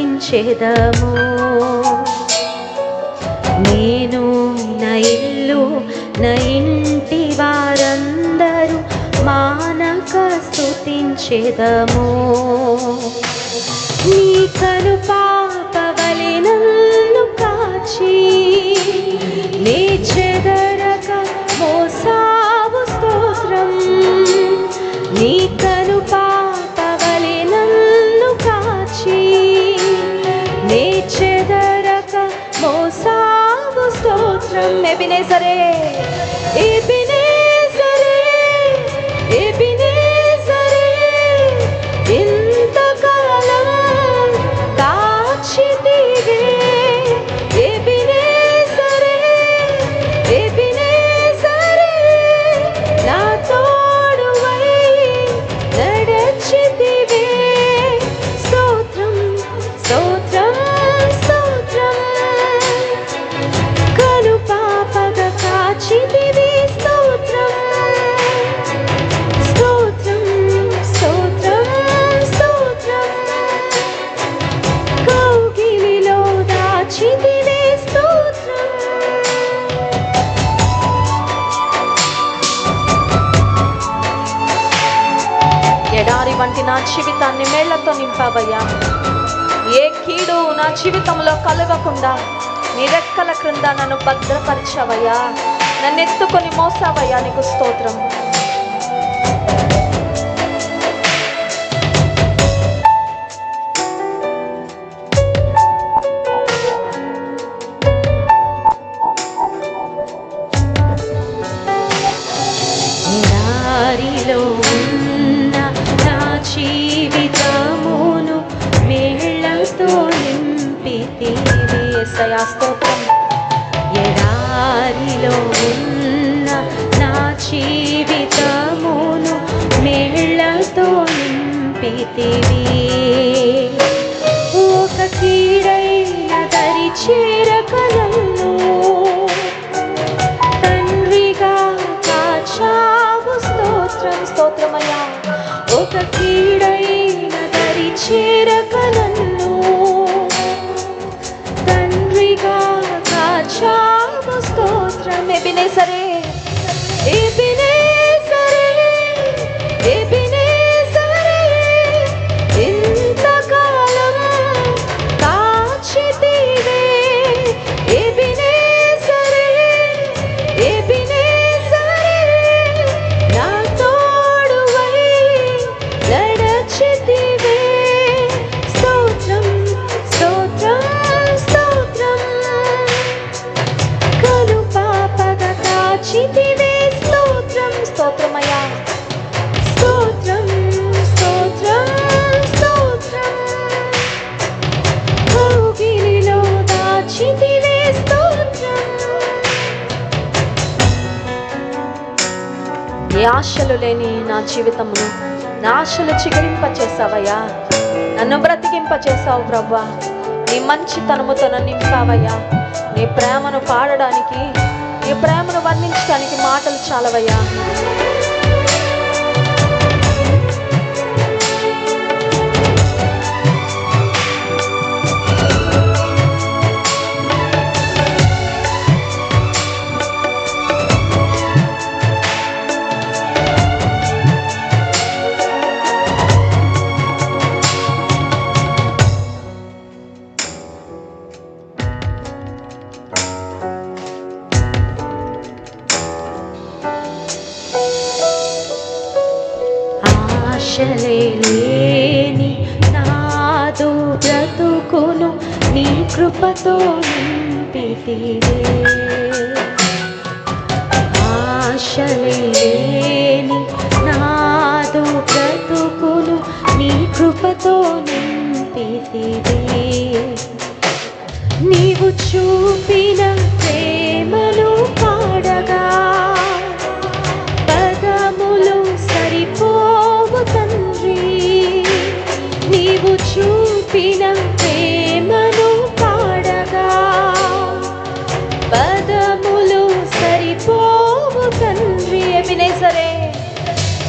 స్తుతించెదము నేను నా ఇల్లు నా ఇంటి వారందరూ మానక స్తుతించెదము. నీ కను పాపవలె నన్ను కాచి నీ చెదరక మోసావు స్తోత్రం. నీ నీ చెదరక మోసావు స్తోత్రం ఎబినేసరే ఎబినే జీవితాన్ని మేళ్ళతో నింపావయ్యా. ఏ కీడు నా జీవితంలో కలగకుండా నీ రెక్కల క్రింద నన్ను భద్రపరిచావయ్యా. నన్ను ఎత్తుకొని మోసావయ్యా నీకు స్తోత్రం. జీవితమును మేళ్ళతో నింపితివి. ఎసయా ఎడారిలో ఉన్న నా జీవితమును మేళ్ళతో నింపితివి. ఒక కీడైన దరి చేరకలను చేరక నన్ను తండ్రిగా కాచావు స్తోత్రం ఎబినే సరే. ఆశలు లేని నా జీవితమును నా ఆశలు చిగురింప చేసావయ్యా నన్ను బ్రతికింప చేసావు ప్రభా నీ మంచితనముతో నన్ను నింపావయ్యా. నీ ప్రేమను పాడడానికి నీ ప్రేమను వర్ణించడానికి మాటలు చాలవయ్యా. ఆశలే లేని నాదు బ్రతుకును నీ కృపతో నింపితివే. ఆశలే లేని నాదు బ్రతుకును నీ కృపతో నింపితివే. నీవు చూపిన ప్రేమను పాడగా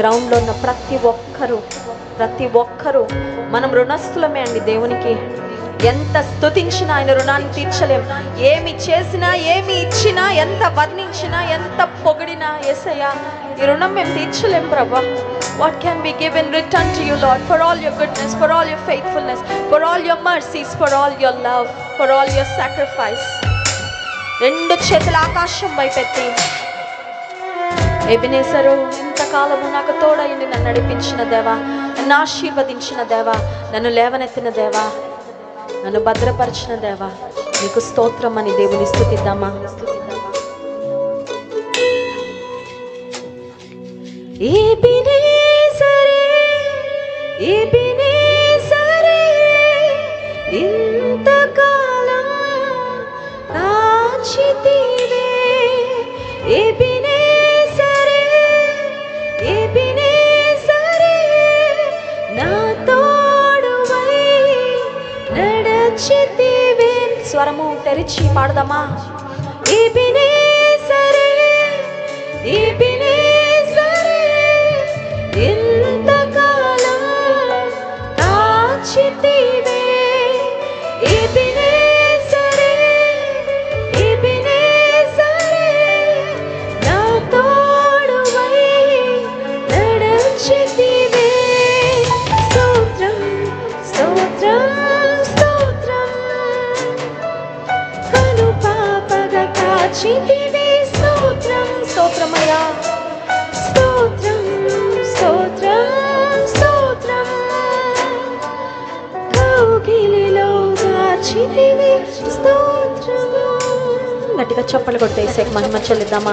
గ్రౌండ్లో ఉన్న ప్రతి ఒక్కరూ ప్రతి ఒక్కరూ మనం రుణస్థులమే అండి దేవునికి. ఎంత స్తుతించినా ఆయన రుణాన్ని తీర్చలేం. ఏమి చేసినా ఏమి ఇచ్చినా ఎంత వర్ణించినా ఎంత పొగిడినా ఎసయ్యా ఈ రుణం మేము తీర్చలేం ప్రభా. What can be given return to you Lord for all your goodness for all your faithfulness for all your mercies for all your love for all your sacrifice రెండు చేతుల ఆకాశం వైపెత్తి ఎబినేసరు ఇంతకాలము నాకు తోడైంది నన్ను నడిపించిన దేవా నన్ను ఆశీర్వదించిన దేవా నన్ను లేవనెత్తిన దేవా నన్ను భద్రపరిచిన దేవా. నీకు స్తోత్రం అని దేవుని స్థుతిద్దామా? స్థుతిద్దామా స్వరము తెరిచి పాడదామా? ఎబినేసరే, ఎబినేసరే, గట్టిగా చప్పలు కొట్టేసాక మహిమ చెల్లిద్దామా?